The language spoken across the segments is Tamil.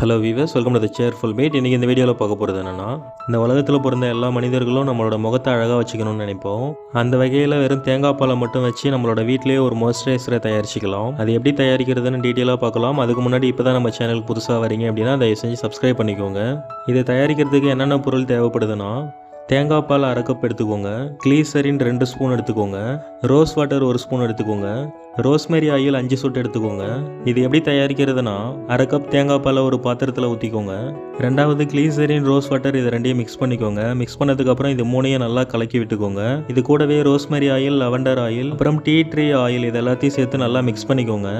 Hello viewers welcome to the cheerful mate இன்றைக்கி இந்த வீடியோவில் பார்க்க போகிறது என்னென்னா இந்த உலகத்தில் பிறந்த எல்லா மனிதர்களும் நம்மளோட முகத்தை அழகாக வச்சுக்கணும்னு நினைப்போம். அந்த வகையில் வெறும் தேங்காய் பாலை மட்டும் வச்சு நம்மளோட வீட்டிலேயே ஒரு மாய்ஸ்சரைசரை தயாரிச்சிக்கலாம். அது எப்படி தயாரிக்கிறதுன்னு டீட்டெயிலாக பார்க்கலாம். அதுக்கு முன்னாடி இப்போ தான் நம்ம சேனலுக்கு புதுசாக வரீங்க அப்படின்னா தயவு செஞ்சு சப்ஸ்கிரைப் பண்ணிக்கோங்க. இதை தயாரிக்கிறதுக்கு என்னென்ன பொருள் தேவைப்படுதுன்னா தேங்காய் பால் அரை கப் எடுத்துக்கோங்க. கிளீசரின் ரெண்டு ஸ்பூன் எடுத்துக்கோங்க. ரோஸ் வாட்டர் ஒரு ஸ்பூன் எடுத்துக்கோங்க. ரோஸ்மெரி ஆயில் அஞ்சு சொட்டு எடுத்துக்கோங்க. இது எப்படி தயாரிக்கிறதுனா அரை கப் தேங்காய் பாலை ஒரு பாத்திரத்தில் ஊற்றிக்கோங்க ரெண்டாவது கிளீசரின் ரோஸ் வாட்டர் இது ரெண்டையும் மிக்ஸ் பண்ணிக்கோங்க. மிக்ஸ் பண்ணதுக்கப்புறம் இது மூணையும் நல்லா கலக்கி விட்டுக்கோங்க. இது கூடவே ரோஸ்மெரி ஆயில் லவண்டர் ஆயில் அப்புறம் டீ ட்ரீ ஆயில் இது எல்லாத்தையும் சேர்த்து நல்லா மிக்ஸ் பண்ணிக்கோங்க.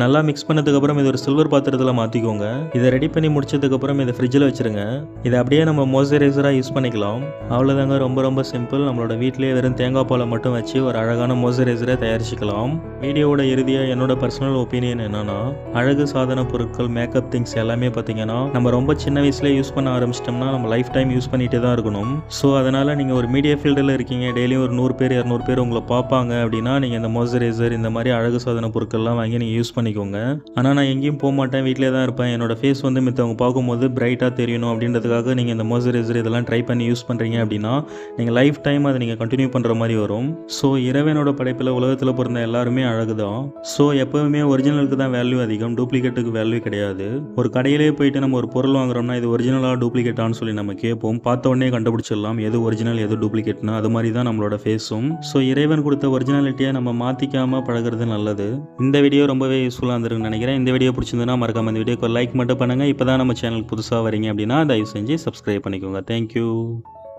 நல்லா மிக்ஸ் பண்ணதுக்கப்புறம் இது ஒரு சில்வர் பாத்திரத்தில் மாற்றிக்கோங்க இதை ரெடி பண்ணி முடிச்சதுக்கப்புறம் இதை ஃப்ரிட்ஜில் வச்சுருங்க. இதை அப்படியே நம்ம மோய்ஸ்சரைசராக யூஸ் பண்ணிக்கலாம். அவ்வளோதாங்க ரொம்ப ரொம்ப சிம்பிள் நம்மளோட வீட்டிலேயே வெறும் தேங்காய் பாலை மட்டும் வச்சு ஒரு அழகான மோய்ஸ்சரைசரை தயாரிச்சுக்கலாம். வீடியோவோட இறுதியாக என்னோட பர்சனல் ஒப்பீனியன் என்னன்னா அழகு சாதன பொருட்கள் மேக்கப் திங்ஸ் எல்லாமே பார்த்தீங்கன்னா நம்ம ரொம்ப சின்ன வயசுலேயே யூஸ் பண்ண ஆரம்பிச்சிட்டோம்னா நம்ம லைஃப் டைம் யூஸ் பண்ணிட்டு தான் இருக்கணும். ஸோ அதனால் நீங்கள் ஒரு மீடியா ஃபீல்டில் இருக்கீங்க டெய்லியும் ஒரு நூறு பேர் இரநூறு பேர் உங்களை பார்ப்பாங்க அப்படின்னா நீங்கள் இந்த மோய்ஸ்சரைசர் இந்த மாதிரி அழகு சாதன பொருட்கள்லாம் வாங்கி நீங்கள் யூஸ் பண்ணி பண்ணிக்கோங்க ஆனால் நான் எங்கேயும் போக மாட்டேன். வீட்டிலே தான் இருப்பேன். என்னோட ஃபேஸ் வந்து மித்தவங்க பார்க்கும்போது பிரைட்டாக தெரியணும் அப்படின்றதுக்காக நீங்கள் இந்த மோய்ஸ்சரைசர் இதெல்லாம் ட்ரை பண்ணி யூஸ் பண்ணுறீங்க அப்படின்னா நீங்கள் லைஃப் டைம் அதை நீங்கள் கண்டினியூ பண்ணுற மாதிரி வரும். ஸோ இறைவனோட படைப்பில் உலகத்தில் பிறந்த எல்லாருமே அழகு தான் ஸோ எப்போவுமே ஒரிஜினலுக்கு தான் வேல்யூ அதிகம். டூப்ளிகேட்டுக்கு வேல்யூ கிடையாது. ஒரு கடையிலே போயிட்டு நம்ம ஒரு பொருள் வாங்குறோம்னா இது ஒரிஜினலாக டூப்ளிகேட்டான்னு சொல்லி நம்ம கேட்போம். பார்த்த உடனே கண்டுபிடிச்சிடலாம். எது ஒரிஜினல் எது டூப்ளிகேட்னு அது மாதிரி தான் நம்மளோட ஃபேஸும் ஸோ இறைவன் கொடுத்த ஒரிஜினாலிட்டியை நம்ம மாற்றிக்காமல் பழகுறது நல்லது. இந்த வீடியோ ரொம்பவே யூஸ் யூஸ்ஃபுல்லாக இருந்திருக்குன்னு நினைக்கிறேன். இந்த வீடியோ பிடிச்சிருந்ததுன்னா மறக்காம இந்த வீடியோக்கு லைக் மட்டும் பண்ணுங்கள் இப்போ தான் நம்ம சேனலுக்கு புதுசாக வரீங்க அப்படின்னா தயவு செஞ்சு சப்ஸ்கிரைப் பண்ணிக்கோங்க. தேங்க்யூ